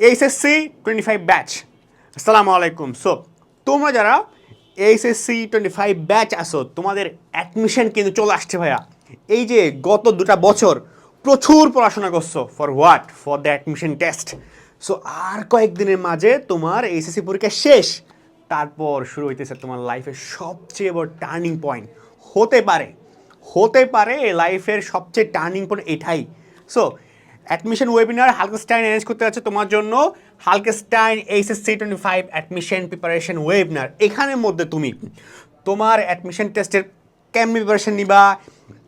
HSC twenty five batch আসসালামু আলাইকুম। So তোমরা যারা এইচএসসি টোয়েন্টি ফাইভ ব্যাচ আসো তোমাদের অ্যাডমিশন কিন্তু চলে আসছে ভাইয়া। এই যে গত দুটা বছর প্রচুর পড়াশোনা করছ। For what for the admission test so আর কয়েকদিনের মাঝে তোমার এইচএসসি পরীক্ষা শেষ। তারপর শুরু হইতেছে তোমার লাইফের সবচেয়ে বড় টার্নিং পয়েন্ট হতে পারে। হতে পারে লাইফের সবচেয়ে টার্নিং পয়েন্ট এটাই। সো অ্যাডমিশন ওয়েবিনার হালকেস্টাইন অ্যারেঞ্জ করতে যাচ্ছে তোমার জন্য। হালকেস্টাইন HSC twenty five admission preparation webinar এখানের মধ্যে তুমি তোমার অ্যাডমিশন টেস্টের কেমনি প্রিপারেশন নিবা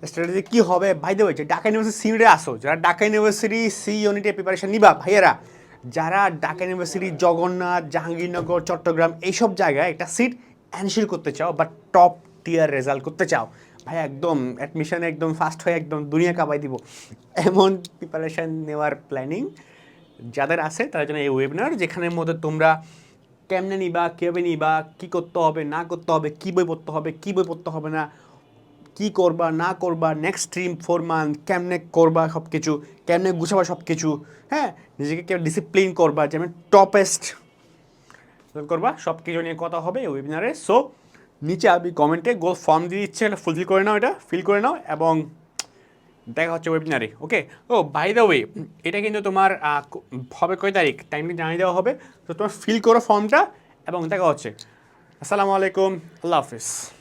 স্ট্র্যাটেজি কী হবে? ভাই দেবে যে ঢাকা ইউনিভার্সিটি সি সিউনিটে আসো, যারা ঢাকা ইউনিভার্সিটি সি ইউনিটে প্রিপারেশন নিবা, ভাইয়েরা, যারা ঢাকা ইউনিভার্সিটি জগন্নাথ, জাহাঙ্গীরনগর, চট্টগ্রাম, এইসব জায়গায় একটা সিট অ্যানশিওর করতে চাও বা টপ টিয়ার রেজাল্ট করতে চাও। ভাই, একদম অ্যাডমিশনে একদম ফার্স্ট হয়ে একদম দুনিয়া কাঁপাই দিব। এমন প্রিপারেশান নেওয়ার প্ল্যানিং যাদের আছে তাদের জন্য এই ওয়েবিনার যেখানের মধ্যে তোমরা কেমনে নিবা, কীভাবে নিবা, কী করতে হবে, না করতে হবে, কী বই পড়তে হবে, কী বই পড়তে হবে না, কি করবা, না করবা নেক্সট স্ট্রিম ফোর মান্থ কেমনে করবা সব কিছু কেমনে গুছাবা সব কিছু হ্যাঁ? নিজেকে কেউ ডিসিপ্লিন করবা, যেমন টপেস্ট করবা সব কিছু নিয়ে কথা হবে ওয়েবিনারে সো নিচে আমি কমেন্টে গোল ফর্ম দিয়ে দিচ্ছে এটা ফুলফিল করে নাও এটা ফিল করে নাও এবং দেখা হচ্ছে ওয়েবিনারে ওকে ও বাই দ্য ওয়ে এটা কিন্তু তোমার হবে কয় তারিখ? টাইমটা জানিয়ে দেওয়া হবে। তো তোমার ফিল করো ফর্মটা এবং দেখা হচ্ছে। আসসালামু আলাইকুম, আল্লাহ হাফিজ।